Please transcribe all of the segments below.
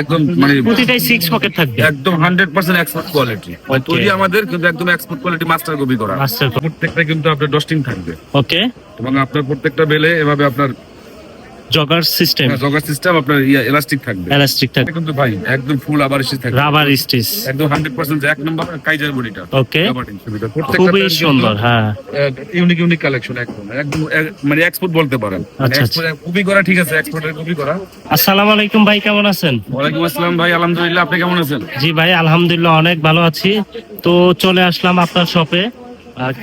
একদম মানে প্রতিটাই six pocket থাকবে। একদম হান্ড্রেড পার্সেন্ট এক্সপোর্ট কোয়ালিটি. তৈরি আমাদের কিন্তু একদম এক্সপোর্ট কোয়ালিটি মাস্টার কপি করা। প্রত্যেকটা কিন্তু আপনার ডস্টিং থাকবে। ওকে এবং আপনার প্রত্যেকটা বেলে এভাবে আপনার জগার সিস্টেম জগার সিস্টেম আপনার এলাস্টিক থাকবে। এলাস্টিক থাকবে। কিন্তু ভাই একদম ফুল আবার থাকবে। রাবার স্টিচ একদম হান্ড্রেড পার্সেন্ট এক নম্বর কাইজার বডিটা ওকে খুবই সুন্দর হ্যাঁ। ইউনিক ইউনিক কালেকশন একদম। একদম মানে এক্সপোর্ট বলতে পারেন। আচ্ছা, কপি করা ঠিক আছে এক্সপোর্টের কপি করা। আসসালামু আলাইকুম ভাই কেমন আছেন? ওয়ালাইকুম আসসালাম ভাই আলহামদুলিল্লাহ আপনি কেমন আছেন? জি ভাই আলহামদুলিল্লাহ অনেক ভালো আছি। তো চলে আসলাম আপনার শপে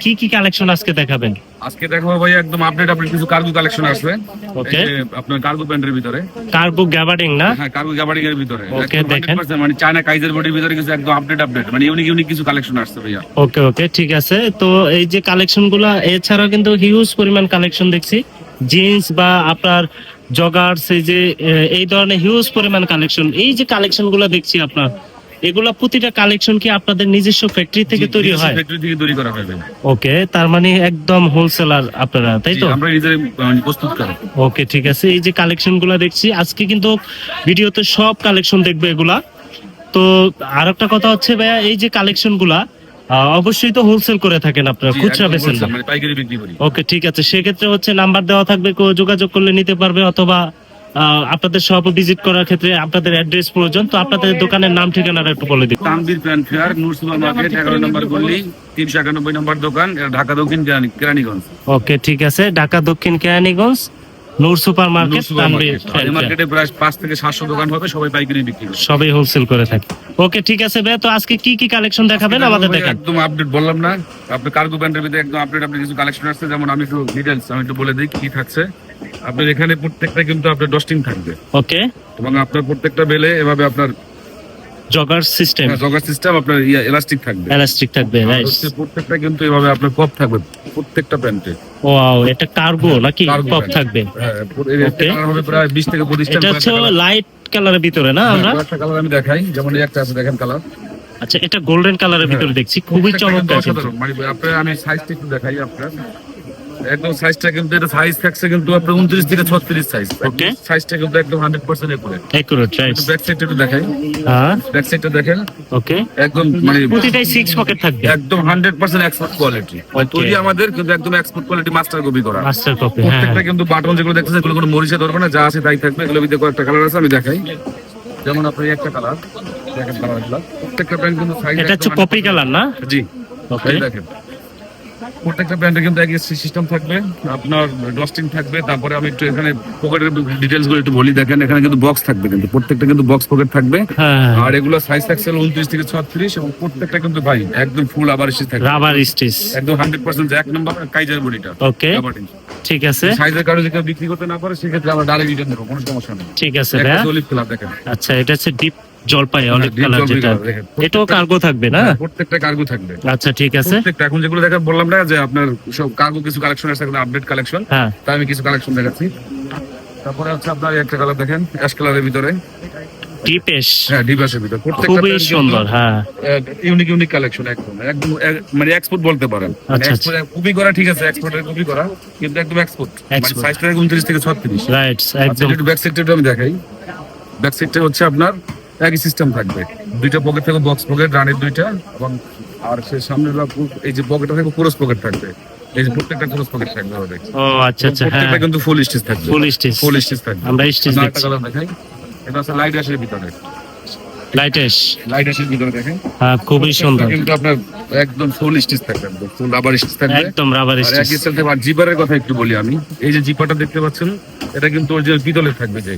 কি কি কালেকশন আজকে দেখাবেন? আজকে দেখো ভাই একদম আপডেট আপডেট কিছু কার্গো কালেকশন আসবে। যে আপনার কার্গো প্যান্টের ভিতরে। কার্গো গ্যাবার্ডিং না? হ্যাঁ কার্গো গাবাডিং এর ভিতরে। একদম দেখেন। মানে চায়না কাইজার বডির ভিতরে কিছু একদম আপডেট আপডেট মানে ইউনিক ইউনিক কিছু কালেকশন আসছে ভাইয়া। ওকে ওকে ঠিক আছে। তো এই যে কালেকশনগুলা এছাড়াও কিন্তু হিউজ পরিমাণ কালেকশন দেখছি। জিন্স বা আপনার জগার্স এই যে এই ধরনের হিউজ পরিমাণ কালেকশন এই যে কালেকশনগুলা দেখছি আপনার এগুলা প্রতিটা কালেকশন কি আপনাদের নিজস্ব ফ্যাক্টরি থেকে তৈরি হয়? ফ্যাক্টরি থেকে তৈরি করা হবে ওকে তার মানে একদম হোলসেলার আপনারা তাই তো? আমরা নিজের প্রস্তুত করা। ওকে ঠিক আছে। এই যে কালেকশনগুলা দেখছি আজকে কিন্তু ভিডিওতে সব কালেকশন দেখবে এগুলা। তো আর একটা কথা হচ্ছে ভাইয়া এই যে কালেকশনগুলা অবশ্যই তো হোলসেল করে থাকেন আপনারা খুচরা বেচেন মানে পাইকারি বিক্রি করি। ওকে ঠিক আছে। সেক্ষেত্রে হচ্ছে নাম্বার দেওয়া থাকবে যোগাযোগ করলে নিতে পারবে অথবা আপনাদের শপ ভিজিট করার ক্ষেত্রে আপনাদের অ্যাড্রেস প্রয়োজন তো আপনাদের দোকানের নাম ঠিকানাটা একটু বলে দিন। Tanvir pan fair Noor super market এগারো নম্বর গলি তিনশো একানব্বই নম্বর দোকান ঢাকা দক্ষিণ কেরানি- কেরানীগঞ্জ। ওকে ঠিক আছে Dhaka Dakshin Keraniganj. Noor super market market. প্রায় পাঁচ থেকে সাতশো দোকান হবে সবাই পাইকারি বিক্রি করে সবই হোলসেল করে থাকে। ওকে ঠিক আছে ভাই তো আজকে কি কি কালেকশন দেখাবেন আমাদের দেখান? একদম আপডেট বললাম না। আপনি কার্গো প্যান্টের ভিতরে একদম আপডেট আপনি কিছু কালেকশন আসছে যেমন আমি একটু ডিটেলস আমি একটু বলে দিই কি থাকছে। আপনার এখানে প্রত্যেকটা কিন্তু আপনার ডস্টিং থাকবে। ওকে। এবং আপনার প্রত্যেকটা বেলে এভাবে আপনার জগার সিস্টেম জগার সিস্টেম আপনার এলাস্টিক থাকবে। এলাস্টিক থাকবে রাইট প্রত্যেকটা কিন্তু এভাবে আপনার কপ থাকবে প্রত্যেকটা প্যান্টে ওয়াও এটা কার্গো নাকি Cargo পপ থাকবে? হ্যাঁ, হবে প্রায় বিশ থেকে পঁচিশটা এটা হচ্ছে লাইট কালারের ভিতরে না আমরা? একটা কালার আমি দেখাই যেমন একটা আছে দেখেন কালার আচ্ছা এটা গোল্ডেন কালারের ভিতরে দেখছি খুবই চমৎকার মানে আপনার আমি সাইজটা একটু দেখাই আপনার। একদম সাইজটা কিন্তু এটা সাইজ থাকছে কিন্তু আপনার উনত্রিশ থেকে ছত্রিশ সাইজ Okay. সাইজটা কিন্তু একদম hundred percent accurate accurate right back সাইডটা একটু দেখাই। ব্যাক সাইডটা দেখেন। ওকে একদম মানে প্রতিটাই সিক্স পকেট থাকবে। একদম হান্ড্রেড পার্সেন্ট এক্সপোর্ট কোয়ালিটি তৈরি আমাদের কিন্তু একদম এক্সপোর্ট কোয়ালিটি মাস্টার কপি করা। মাস্টার কপি হ্যাঁ। প্রত্যেকটা কিন্তু বাটন যেগুলো দেখতেছেন এগুলো কোনো মরিচা ধরবে না যা আছে তাই থাকবে। এগুলো ভিতরে কয়েকটা কালার আছে আমি দেখাই। যেমন আপনার একটা কালার দেখেন কালারগুলো প্রত্যেকটা প্যান্ট কিন্তু সাইজ এটা হচ্ছে কপি কালার না? জি। ওকে দেখেন। প্রত্যেকটা ব্র্যান্ডে কিন্তু একই সিস্টেম থাকবে আপনার ডস্টিং থাকবে তারপরে আমি একটু এখানে পকেটের ডিটেলসগুলো একটু বলি দেখেন এখানে কিন্তু বক্স থাকবে কিন্তু প্রত্যেকটা কিন্তু বক্স পকেট থাকবে। হ্যাঁ। আর এগুলো সাইজ থাকছে উনত্রিশ থেকে ছত্রিশ এবং প্রত্যেকটা কিন্তু ভাই একদম ফুল আবার এসে থাকবে। রাবার স্টিচ একদম হান্ড্রেড পার্সেন্ট এক নম্বর কাইজার বডিটা। ওকে ঠিক আছে। সাইজের কারণে যদি বিক্রি করতে না পারে সেক্ষেত্রে আমরা ডাইরেক্ট রিটার্ন দেবো কোনো সমস্যা নেই। ঠিক আছে আচ্ছা এটা হচ্ছে ডিপ জলপাই অলিভ কালার যেটা। এটাও কার্গো থাকবে না? প্রত্যেকটা কার্গো থাকবে। আচ্ছা ঠিক আছে। প্রত্যেকটা এখন যেগুলো দেখা বললাম না যে আপনার সব কার্গো কিছু কালেকশন আছে আপডেট কালেকশন হ্যাঁ। তাই আমি কিছু কালেকশন দেখাচ্ছি। তারপরে হচ্ছে আপনার একটা কালার দেখেন অ্যাশ কালারের ভিতরে। ডিপেশ হ্যাঁ ডিভাসের ভিতরে। খুবই সুন্দর হ্যাঁ। ইউনিক ইউনিক কালেকশন একদম। একদম মানে এক্সপোর্ট বলতে পারেন। আচ্ছা, কপি করা ঠিক আছে এক্সপোর্টের কপি করা কিন্তু একদম এক্সপোর্ট মানে Export। সাইজটা উনত্রিশ থেকে ছত্রিশ। রাইট আচ্ছা একদম। ব্যাক সাইডটা আমি দেখাই। ব্যাক সাইডটা হচ্ছে আপনার একই সিস্টেম থাকবে। দুইটা পকেট থাকবে বক্স পকেট রানের দুইটা এবং আর সে সামনে এই যে পকেটটা থাকবে ক্রস পকেট থাকবে। এই যে প্রত্যেকটা ক্রস পকেট থাকবে ওদের ও আচ্ছা আচ্ছা হ্যাঁ। প্রত্যেকটা কিন্তু ফুল স্টেজ থাকবে। ফুল স্টেজ ফুল স্টেজ থাকবে। আমরা স্টেজ দেখাই। এটা হচ্ছে লাইট আসে ভিতরে। লাইটেশ লাইট অ্যাশের ভিতরে দেখেন। হ্যাঁ খুবই সুন্দর। কিন্তু আপনার একদম ফুল স্টিচ থাকবে ফুল রাবার স্টিচ থাকবে। একদম রাবার আর একই সাথে আর জিপারের কথা একটু বলি আমি। এই যে জিপারটা দেখতে পাচ্ছেন এটা কিন্তু অরিজিনাল পিতলের থাকবে যে।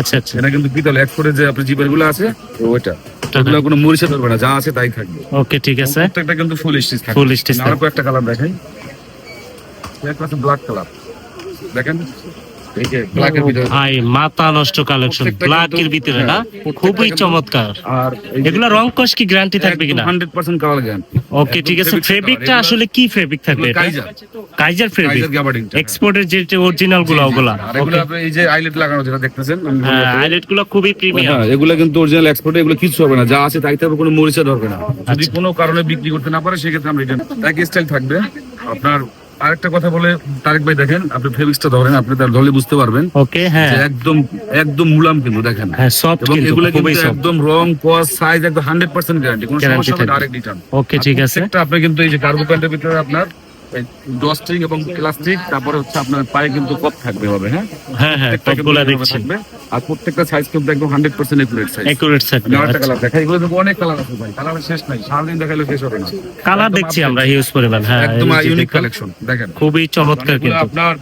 আচ্ছা আচ্ছা। এটা কিন্তু পিতল এক করে যে আপনার জিপারগুলো আছে ওইটা। ওগুলো কোনো মরিচা ধরবে না যা আছে তাই থাকবে। ওকে ঠিক আছে। প্রত্যেকটা কিন্তু ফুল স্টিচ থাকবে। Full stitch আর একটা কালার দেখাই একটা ব্ল্যাক কালার দেখেন। এই যে ব্ল্যাক এর ভিতরে ভাই মাথা নষ্ট কালেকশন প্রত্যেকটা ব্ল্যাক এর ভিতরে হ্যাঁ, না খুবই চমৎকার। আর এগুলা রং কস কি গ্যারান্টি থাকবে কিনা? Hundred percent colour guarantee okay ঠিক আছে। ফেব্রিকটা আসলে কি ফেব্রিক থাকবে এটা? কাইজার কাইজার ফেব্রিক এক্সপোর্টের যে অরিজিনালগুলো ওগুলা। আর এগুলো আপনি এই যে আইলেট লাগানো যেটা দেখতেছেন আমি হ্যাঁ গুলো খুবই প্রিমিয়াম হ্যাঁ এগুলো কিন্তু অরিজিনাল এক্সপোর্ট এগুলো কিছু হবে না। যা আছে তাই থাকবে কোনো মরিচা ধরবে না। যদি। কোনো কারণে বিক্রি করতে না পারে সেক্ষেত্রে আমরা রিটার্ন একই স্টাইল থাকবে। আপনার আরেকটা কথা বলে তারেক ভাই দেখেন আপনি ফেব্রিক্সটা ধরেন আপনি তার ধরলে বুঝতে পারবেন ওকে হ্যাঁ। একদম একদম মুলাম কিন্তু দেখেন। হ্যাঁ সব এবং এগুলো কিন্তু একদম রং কস সাইজ একদম হান্ড্রেড পার্সেন্ট গ্যারান্টি কোনো সমস্যা হবে ডাইরেক্ট রিটার্ন ওকে ঠিক আছে। এটা আপনি কিন্তু এই যে কার্গো প্যান্টের ভিতরে আপনার এবং প্লাস্টিক তারপরে হচ্ছে আপনার পায়ে কিন্তু কপ থাকবে হবে হ্যাঁ? হ্যাঁ হ্যাঁ টপগুলা দেখছি। আর প্রত্যেকটা সাইজ কিন্তু একদম hundred percent accurate size accurate আমি আরেকটা কালার দেখাই এগুলো কিন্তু অনেক কালার আছে ভাই। কালার শেষ নাই সারাদিন দেখালে শেষ হবে না। কালার দেখছি। আমরা হিউজ পরিমাণ হ্যাঁ একদম ইউনিক কালেকশন দেখেন। খুবই চমৎকার কিন্তু। আপনার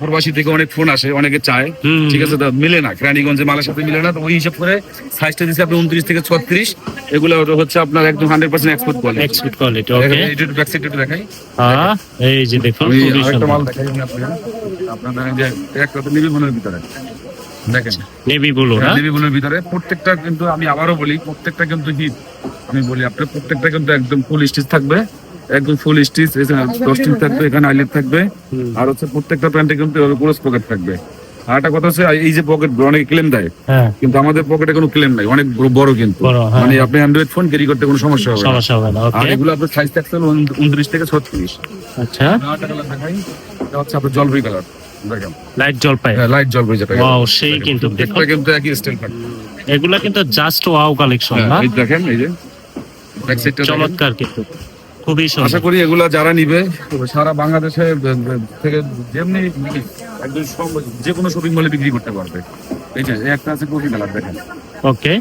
প্রবাসী থেকে অনেক ফোন আসে অনেকে চায়। ঠিক আছে তো মিলে না রানীগঞ্জে মালের সাথে মিলে না তো ওই হিসাব করে সাইজটা দিচ্ছে আপনি উনত্রিশ থেকে ছত্রিশ। এগুলো হচ্ছে আপনার একদম hundred percent export quality export quality okay back side একটু দেখাই। হ্যাঁ। এই যে দেখুন যে মনের ভিতরে। দেখেন। নেভি ব্লু হ্যাঁ ভিতরে প্রত্যেকটা কিন্তু আমি আবারও বলি প্রত্যেকটা কিন্তু হিট। আমি বলি আপনার প্রত্যেকটা কিন্তু একদম ফুল স্টিচ থাকবে। একদম ফুল স্টিচ ডস্টিং থাকবে এখানে আইলেট থাকবে। আর হচ্ছে প্রত্যেকটা প্যান্টে কিন্তু ক্লোজ পকেট থাকবে। আর একটা কথা হচ্ছে এই যে পকেট অনেকে ক্লেম দেয় হ্যাঁ। কিন্তু আমাদের পকেটে কোনো ক্লেম নাই অনেক বড়- কিন্তু। হ্যাঁ। মানে আপনি অ্যান্ড্রয়েড ফোন ক্যারি করতে কোনো সমস্যা হবে না। সমস্যা হবে না আর এগুলো আপনার সাইজ থাকছে উনত্রিশ থেকে ছত্রিশ। আচ্ছা। এটা হচ্ছে আপনার জলপাই কালার লাইট জলপাই? হ্যাঁ লাইট জলপাই যেটা ওয়াও সেই কিন্তু এটা কিন্তু একই স্টাইল এগুলা কিন্তু জাস্ট ওয়াও কালেকশন হ্যাঁ, না? দেখেন এই যে। চমৎকার কিন্তু। খুবই আশা করি এগুলা যারা নিবে সারা বাংলাদেশে থেকে যেমনি একদম যে কোনো শপিং মলে বিক্রি করতে পারবে। এই যে একটা আছে দেখেন। ওকে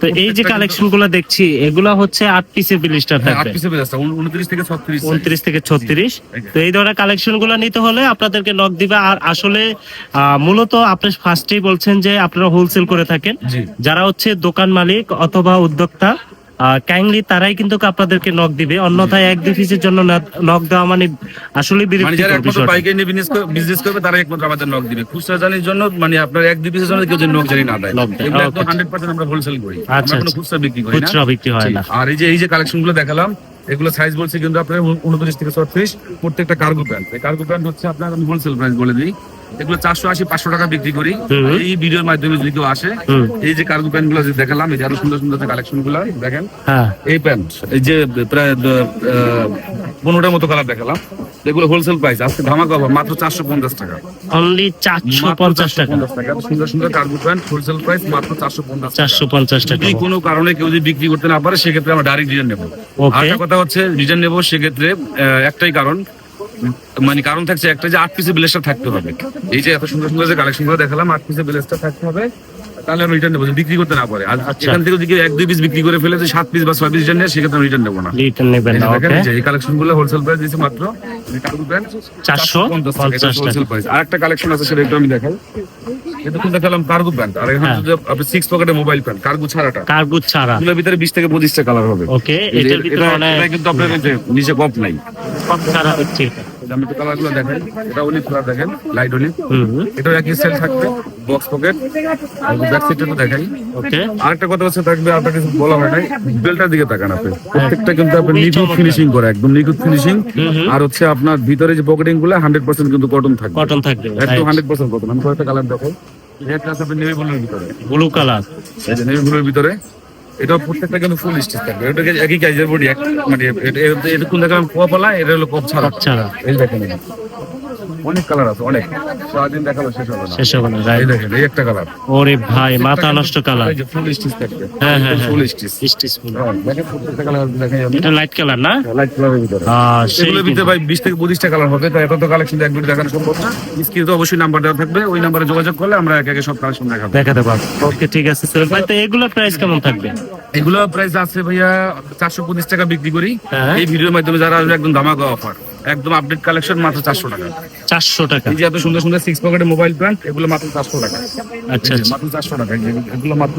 তো এই যে কালেকশনগুলো দেখছি এগুলা হচ্ছে আট বিলিস্টার হ্যাঁ আট থাকবে। পিসে বেজাচ্ছে উনত্রিশ থেকে ছত্রিশ। উনত্রিশ থেকে ছত্রিশ। এই যে। তো এই ধরনের কালেকশনগুলো নিতে হলে আপনাদেরকে নক দিবে। আর আসলে মূলত আপনি ফার্স্টেই বলছেন যে আপনারা হোলসেল করে থাকেন। যারা হচ্ছে দোকান মালিক অথবা উদ্যোক্তা কাইন্ডলি তারাই কিন্তু আপনাদেরকে নক দিবে। অন্যথায় এক দুই পিসের জন্য নক দেওয়া মানে আসলে মানে যারা বিরক্তিকর একমাত্র বিষয় বাইকে নিয়ে বিজনেস বিজনেস করবে তারা একমাত্র আমাদের নক দিবে। খুচরা জানির জন্য মানে আপনার এক দুই পিসের জন্য কেউ যেন নক জানি না দেয়। এগুলো okay. একদম হান্ড্রেড পার্সেন্ট আমরা হোলসেল করি। আচ্ছা, আমরা কোনো আচ্ছা। খুচরা বিক্রি করি না। খুচরা বিক্রি হয় না। আর এই যে এই যে কালেকশনগুলো দেখালাম এগুলো সাইজ বলছে কিন্তু আপনার উনত্রিশ থেকে ছত্রিশ প্রত্যেকটা কার্গো প্যান্ট এই কার্গো প্যান্ট হচ্ছে আপনার আমি হোলসেল প্রাইস বলে দিই। এগুলো চারশো আশি পাঁচশো টাকা বিক্রি করি। এই ভিডিওর মাধ্যমে যদি কেউ আসে এই যে কার্গো প্যান্টগুলো দেখালাম এই যে আরও সুন্দর সুন্দর কালেকশনগুলো দেখেন? হ্যাঁ। এই প্যান্ট এই যে প্রায় পনেরোটার মতো কালার দেখালাম। এগুলো হোলসেল প্রাইস আজকে ধামাকা offer, মাত্র চারশো পঞ্চাশ টাকা। অনলি চারশো পঞ্চাশ টাকা। 450 সুন্দর সুন্দর কার্গো প্যান্ট হোলসেল প্রাইস মাত্র চারশো পঞ্চাশ চারশো পঞ্চাশ টাকা। যদি কোনো কারণে কেউ যদি বিক্রি করতে না পারে সেক্ষেত্রে আমরা ডাইরেক্ট রিটার্ন নেব. আরেকটা কথা হচ্ছে রিটার্ন নেব সেক্ষেত্রে একটাই কারণ মানে কারণ থাকছে একটা যে আট পিসের ব্লেসটা থাকতে হবে। এই যে এত সুন্দর সুন্দর যে কালেকশনগুলো দেখালাম, আট পিসের ব্লেসটা থাকতে হবে। তাহলে আমরা রিটার্ন নেব বিক্রি করতে না পারে। আর আচ্ছা। এখান থেকে যদি এক দুই পিস বিক্রি করে ফেলে সাত পিস বা ছয় পিস রিটার্ন নেয় সেক্ষেত্রে আমরা রিটার্ন নেব না। রিটার্ন নেবেন না ওকে এই কালেকশনগুলো হোলসেল প্রাইস দিয়েছে মাত্র কার্গো প্যান্ট 450 হোলসেল প্রাইস আরেকটা কালেকশন আছে সেটা একটু আমি দেখাই। এতক্ষণ দেখালাম কার্গো প্যান্ট আর এখন হ্যাঁ। যদি আপনি সিক্স পকেটে মোবাইল প্যান্ট কার্গো ছাড়াটা। কার্গো ছাড়া। এগুলোর ভিতরে বিশ থেকে পঁচিশটা কালার হবে। ওকে এটার ভিতরে এটা- কিন্তু আপনার নিচে কপ নাই। কম ছাড়া হচ্ছে। কালারগুলো দেখেন। এটা অলিভ কালার দেখেন লাইট অলিভ একই সেল থাকবে বক্স পকেট ব্যাক দেখাই ওকে আরেকটা কথা হচ্ছে থাকবে আপনার কিছু বলা হয় নাই বেলটার দিকে তাকান আপনি। প্রত্যেকটা কিন্তু আপনি নিখুঁত ফিনিশিং করে একদম নিখুঁত ফিনিশিং। আর হচ্ছে আপনার ভিতরে যে পকেটিংগুলো হান্ড্রেড পার্সেন্ট কিন্তু কটন থাকবে। কটন থাকবে একদম হান্ড্রেড পার্সেন্ট কটন আমি কয়েকটা কালার দেখো এটা আছে আপনি নেভি ব্লুর ভিতরে। ব্লু কালার নেভি ব্লুর ভিতরে। এটা প্রত্যেকটা কিন্তু ফুল স্টিচ থাকবে। একই কাজের বডি মানে এটা- কোন দেখালাম কপালা এটা হলো কপ ছাড়া। ছাড়া। এই দেখেন অনেক কালার আছে অনেক। সারাদিন দেখাল শেষ হবে না। শেষ হবে না এই দেখেন এই একটা কালার ওরে ভাই মাথা নষ্ট কালার ফুল স্টিচ থাকবে। হ্যাঁ হ্যাঁ ফুল হ্যাঁ। স্টিচ স্টিচ ফুল দেখেন প্রত্যেকটা কালার দেখেন। এটা লাইট কালার না? লাইট কালারের ভিতরে। আহ, সেই এগুলোর ভিতরে ভাই বিশ থেকে পঁচিশটা কালার হবে তো এত তো কালেকশন এক মিনিট দেখানো সম্ভব না। স্ক্রিনে তো অবশ্যই নাম্বার দেওয়া থাকবে ওই নাম্বারে যোগাযোগ করলে আমরা একে একে সব কালেকশন দেখাবো। দেখাতে পারব। ওকে ঠিক আছে সোহেল ভাই তো এগুলোর প্রাইস কেমন থাকবে? এগুলো প্রাইস আছে ভাইয়া চারশো পঁচিশ টাকা বিক্রি করি। হ্যাঁ। এই ভিডিওর মাধ্যমে যারা আসবে একদম ধামাকা অফার একদম আপডেট কালেকশন মাত্র চারশো টাকা। চারশো টাকা। এই যে এত সুন্দর সুন্দর সিক্স পকেটের মোবাইল প্ল্যান এগুলো মাত্র চারশো টাকা। আচ্ছা আচ্ছা। মাত্র চারশো টাকা এগুলো মাত্র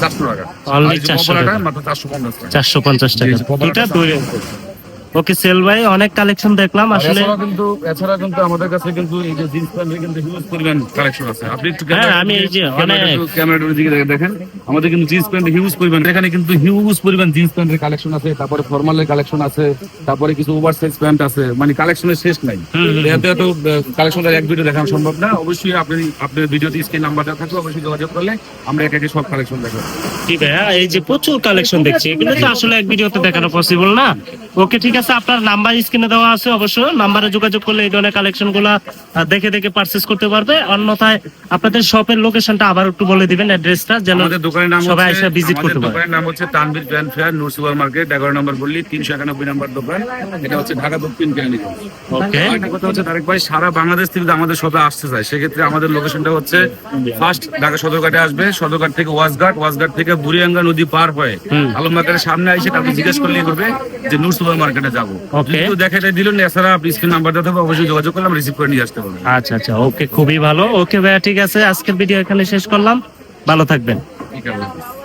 চারশো টাকা। Only আর এই যে 400 কপড়াটা টাকা। মাত্র চারশো পঞ্চাশ টাকা। চারশো পঞ্চাশ টাকা। ওকে সেল ভাই অনেক কালেকশন দেখলাম আসলে কিন্তু এছাড়া কিন্তু আমাদের কাছে কিন্তু এই যে জিন্স প্যান্টের কিন্তু হিউজ পরিমাণ কালেকশন আছে। আপনি একটু হ্যাঁ, আমি এই যে অনেক- ক্যামেরাটার দিকে দেখেন। আমাদের কিন্তু জিন্স প্যান্ট হিউজ পরিমাণ এখানে কিন্তু হিউজ পরিমাণ জিন্স প্যান্টের কালেকশন আছে তারপরে ফর্মালের কালেকশন আছে তারপরে কিছু ওভার সাইজ প্যান্ট আছে। মানে কালেকশনের শেষ নাই। এত এত কালেকশন এক ভিডিও দেখানো সম্ভব না। অবশ্যই আপনি আপনার ভিডিওতে স্ক্রিন নাম্বারটা থাকবে অবশ্যই যোগাযোগ করলে আমরা এক একে সব কালেকশন দেখাবো। কি ভাইয়া এই যে প্রচুর কালেকশন দেখছি এগুলো তো আসলে এক ভিডিওতে দেখানো পসিবল না। ওকে ঠিক আছে আপনার নাম্বার স্ক্রিনে দেওয়া আছে অবশ্য নাম্বারে যোগাযোগ করলে এই ধরনের কালেকশনগুলা দেখে দেখে পারচেস করতে পারবে। অন্যথায় আপনাদের শপের লোকেশনটা আবার একটু বলে দিবেন অ্যাড্রেসটা যেন আমাদের দোকানের নাম সবাই এসে ভিজিট করতে পারে। দোকানের নাম হচ্ছে Tanvir fan fair Noor super market এগারো নম্বর বললি তিনশো একানব্বই নম্বর দোকান। এটা হচ্ছে ঢাকা দক্ষিণ কেরানি ওকে কথা হচ্ছে তারেক ভাই সারা বাংলাদেশ থেকে আমাদের শপে আসতে চায় সেক্ষেত্রে আমাদের লোকেশনটা হচ্ছে ফার্স্ট ঢাকা সদরঘাটে আসবে। সদরঘাট থেকে ওয়াসঘাট ওয়াসঘাট থেকে বুড়িয়াঙ্গা নদী পার হয়ে আলম মার্কেটের সামনে এসে তাকে জিজ্ঞেস করলেই করবে যে নূর সুপার মার্কেটে যাব। Okay. কিন্তু দেখে দিল এছাড়া আপনি স্ক্রিন নাম্বার দিতে হবে অবশ্যই যোগাযোগ করলাম রিসিভ করে নিয়ে আসতে পারবেন আচ্ছা আচ্ছা ওকে খুবই ভালো। ওকে ভাইয়া ঠিক আছে আজকের ভিডিও এখানে শেষ করলাম। ভালো থাকবেন। ঠিক আছে।